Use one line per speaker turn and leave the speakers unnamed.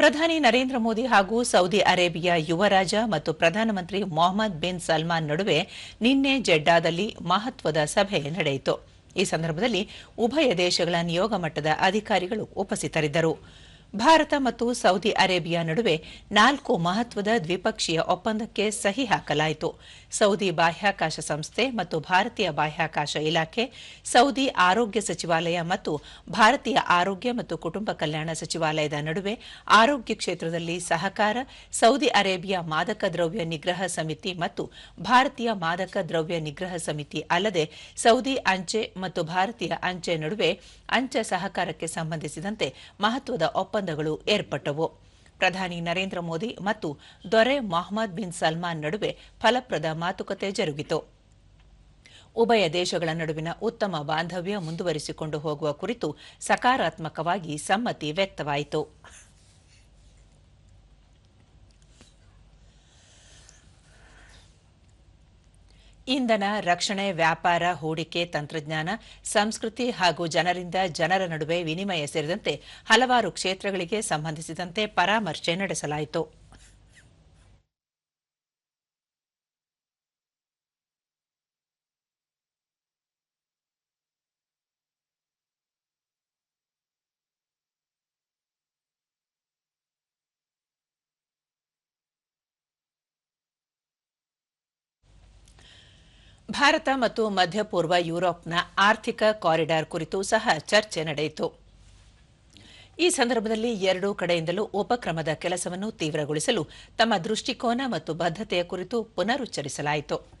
ಪ್ರಧಾನಿ ನರೇಂದ್ರ ಮೋದಿ ಹಾಗೂ Saudi Arabia ಯುವರಾಜ ಮತ್ತು ಪ್ರಧಾನಮಂತ್ರಿ ಮೊಹಮ್ಮದ್ ಬಿನ್ ಸಲ್ಮಾನ್ ನಡುವೆ ನಿನ್ನೆ ಜೆಡ್ಡಾದಲ್ಲಿ ಮಹತ್ವದ ಸಭೆ ನಡೆಯಿತು. ಈ ಸಂದರ್ಭದಲ್ಲಿ ಉಭಯ ದೇಶಗಳ ನಿಯೋಗ ಮಟ್ಟದ ಅಧಿಕಾರಿಗಳು ಉಪಸ್ಥಿತರಿದ್ದರು. ಭಾರತ ಮತ್ತು ಸೌದಿ ಅರೇಬಿಯಾ ನಡುವೆ ನಾಲ್ಕು ಮಹತ್ವದ ದ್ವಿಪಕ್ಷೀಯ ಒಪ್ಪಂದಕ್ಕೆ ಸಹಿ ಹಾಕಲಾಯಿತು. ಸೌದಿ ಬಾಹ್ಯಾಕಾಶ ಸಂಸ್ಥೆ ಮತ್ತು ಭಾರತೀಯ ಬಾಹ್ಯಾಕಾಶ ಇಲಾಖೆ, ಸೌದಿ ಆರೋಗ್ಯ ಸಚಿವಾಲಯ ಮತ್ತು ಭಾರತೀಯ ಆರೋಗ್ಯ ಮತ್ತು ಕುಟುಂಬ ಕಲ್ಯಾಣ ಸಚಿವಾಲಯದ ನಡುವೆ ಆರೋಗ್ಯ ಕ್ಷೇತ್ರದಲ್ಲಿ ಸಹಕಾರ, ಸೌದಿ ಅರೇಬಿಯಾ ಮಾದಕ ದ್ರವ್ಯ ನಿಗ್ರಹ ಸಮಿತಿ ಮತ್ತು ಭಾರತೀಯ ಮಾದಕ ದ್ರವ್ಯ ನಿಗ್ರಹ ಸಮಿತಿ ಅಲ್ಲದೆ ಸೌದಿ ಅಂಚೆ ಮತ್ತು ಭಾರತೀಯ ಅಂಚೆ ನಡುವೆ ಅಂಚೆ ಸಹಕಾರಕ್ಕೆ ಸಂಬಂಧಿಸಿದಂತೆ ಮಹತ್ವದ ಒಪ್ಪಂದಗಳು ಏರ್ಪಟ್ಟವು. ಪ್ರಧಾನಿ ನರೇಂದ್ರ ಮೋದಿ ಮತ್ತು ದೊರೆ ಮೊಹಮ್ಮದ್ ಬಿನ್ ಸಲ್ಮಾನ್ ನಡುವೆ ಫಲಪ್ರದ ಮಾತುಕತೆ ಜರುಗಿತು. ಉಭಯ ದೇಶಗಳ ನಡುವಿನ ಉತ್ತಮ ಬಾಂಧವ್ಯ ಮುಂದುವರಿಸಿಕೊಂಡು ಹೋಗುವ ಕುರಿತು ಸಕಾರಾತ್ಮಕವಾಗಿ ಸಮ್ಮತಿ ವ್ಯಕ್ತವಾಯಿತು. ಇಂಧನ ರಕ್ಷಣೆ, ವ್ಯಾಪಾರ, ಹೂಡಿಕೆ, ತಂತ್ರಜ್ಞಾನ, ಸಂಸ್ಕೃತಿ ಹಾಗೂ ಜನರಿಂದ ಜನರ ನಡುವೆ ವಿನಿಮಯ ಸೇರಿದಂತೆ ಹಲವಾರು ಕ್ಷೇತ್ರಗಳಿಗೆ ಸಂಬಂಧಿಸಿದಂತೆ ಪರಾಮರ್ಶೆ ನಡೆಸಲಾಯಿತು. ಭಾರತ ಮತ್ತು ಮಧ್ಯಪೂರ್ವ ಯುರೋಪ್ನ ಆರ್ಥಿಕ ಕಾರಿಡಾರ್ ಕುರಿತು ಸಹ ಚರ್ಚೆ ನಡೆಯಿತು. ಈ ಸಂದರ್ಭದಲ್ಲಿ ಎರಡೂ ಕಡೆಯಿಂದಲೂ ಉಪಕ್ರಮದ ಕೆಲಸವನ್ನು ತೀವ್ರಗೊಳಿಸಲು ತಮ್ಮ ದೃಷ್ಟಿಕೋನ ಮತ್ತು ಬದ್ಧತೆಯ ಕುರಿತು ಪುನರುಚ್ಚರಿಸಲಾಯಿತು.